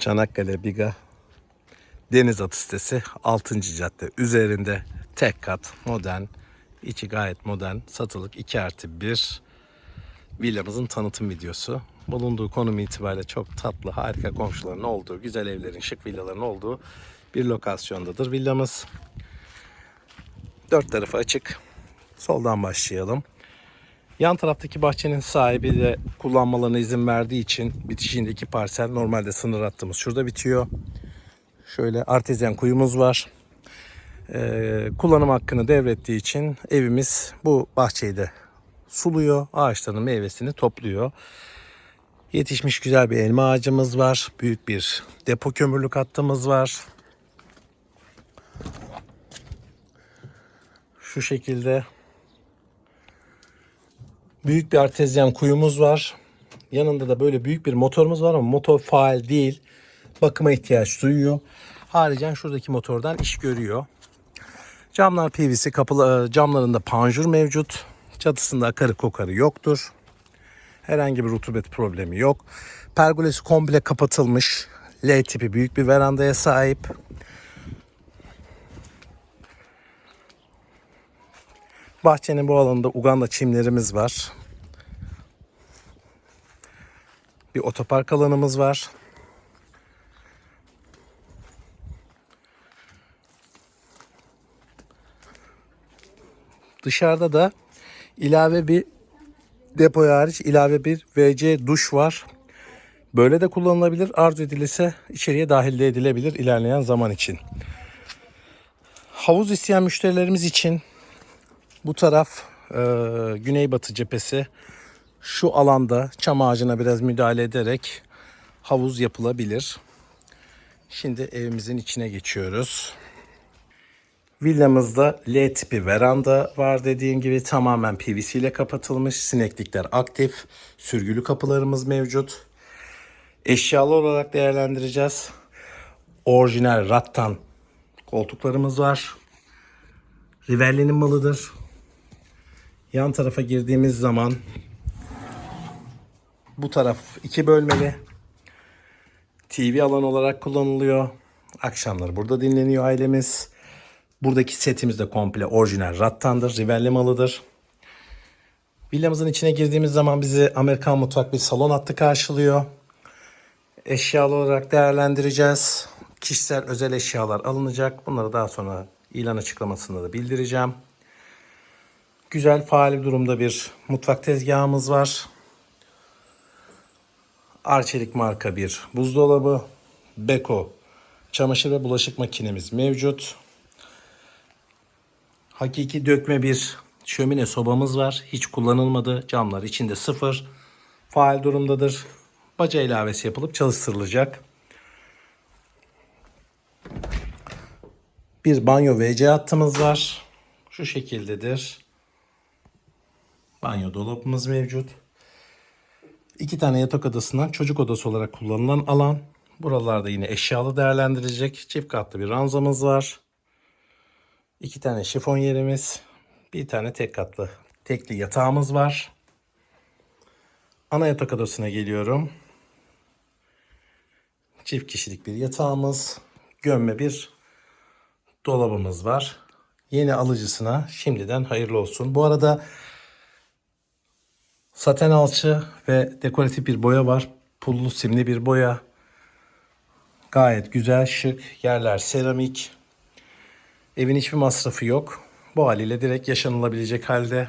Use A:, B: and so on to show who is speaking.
A: Çanakkale Biga Deniz Atı sitesi 6. cadde üzerinde tek kat modern içi gayet modern satılık 2 artı 1 villamızın tanıtım videosu. Bulunduğu konum itibariyle çok tatlı harika komşuların olduğu güzel evlerin şık villaların olduğu bir lokasyondadır villamız. Dört tarafı açık. Soldan başlayalım. Yan taraftaki bahçenin sahibi de kullanmalarına izin verdiği için bitişiğindeki parsel normalde sınır hattımız şurada bitiyor. Şöyle artezyen kuyumuz var. Ee, kullanım hakkını devrettiği için evimiz bu bahçeyi de suluyor. Ağaçların meyvesini topluyor. Yetişmiş güzel bir elma ağacımız var. Büyük bir depo kömürlük hattımız var. Şu şekilde büyük bir artezyen kuyumuz var. Yanında da böyle büyük bir motorumuz var ama motor faal değil. Bakıma ihtiyaç duyuyor. Haricen şuradaki motordan iş görüyor. Camlar PVC kapılı camlarında panjur mevcut. Çatısında akarı kokarı yoktur. Herhangi bir rutubet problemi yok. Pergolesi komple kapatılmış. L tipi büyük bir verandaya sahip. Bahçenin bu alanında Uganda çimlerimiz var. Bir otopark alanımız var. Dışarıda da ilave bir depoya hariç ilave bir WC duş var. Böyle de kullanılabilir. Arzu edilirse içeriye dahil edilebilir ilerleyen zaman için. Havuz isteyen müşterilerimiz için bu taraf e, güneybatı cephesi şu alanda çam ağacına biraz müdahale ederek havuz yapılabilir. Şimdi evimizin içine geçiyoruz. Villamızda L tipi veranda var dediğim gibi tamamen PVC ile kapatılmış. Sineklikler aktif. Sürgülü kapılarımız mevcut. Eşyalı olarak değerlendireceğiz. Orijinal rattan koltuklarımız var. Rivelli'nin malıdır. Yan tarafa girdiğimiz zaman bu taraf iki bölmeli. TV alan olarak kullanılıyor. Akşamları burada dinleniyor ailemiz. Buradaki setimiz de komple orijinal rattandır. Rivelli malıdır. Villamızın içine girdiğimiz zaman bizi Amerikan mutfak bir salon hattı karşılıyor. Eşyalı olarak değerlendireceğiz. Kişisel özel eşyalar alınacak. Bunları daha sonra ilan açıklamasında da bildireceğim. Güzel faal durumda bir mutfak tezgahımız var. Arçelik marka bir buzdolabı. Beko çamaşır ve bulaşık makinemiz mevcut. Hakiki dökme bir şömine sobamız var. Hiç kullanılmadı. Camlar içinde sıfır. Faal durumdadır. Baca ilavesi yapılıp çalıştırılacak. Bir banyo WC hattımız var. Şu şekildedir. Banyo dolabımız mevcut. İki tane yatak odasından çocuk odası olarak kullanılan alan. Buralarda yine eşyalı değerlendirilecek. Çift katlı bir ranzamız var. İki tane şifon yerimiz. Bir tane tek katlı tekli yatağımız var. Ana yatak odasına geliyorum. Çift kişilik bir yatağımız. Gömme bir dolabımız var. Yeni alıcısına şimdiden hayırlı olsun. Bu arada saten alçı ve dekoratif bir boya var. Pullu simli bir boya. Gayet güzel, şık. Yerler seramik. Evin hiçbir masrafı yok. Bu haliyle direkt yaşanılabilecek halde.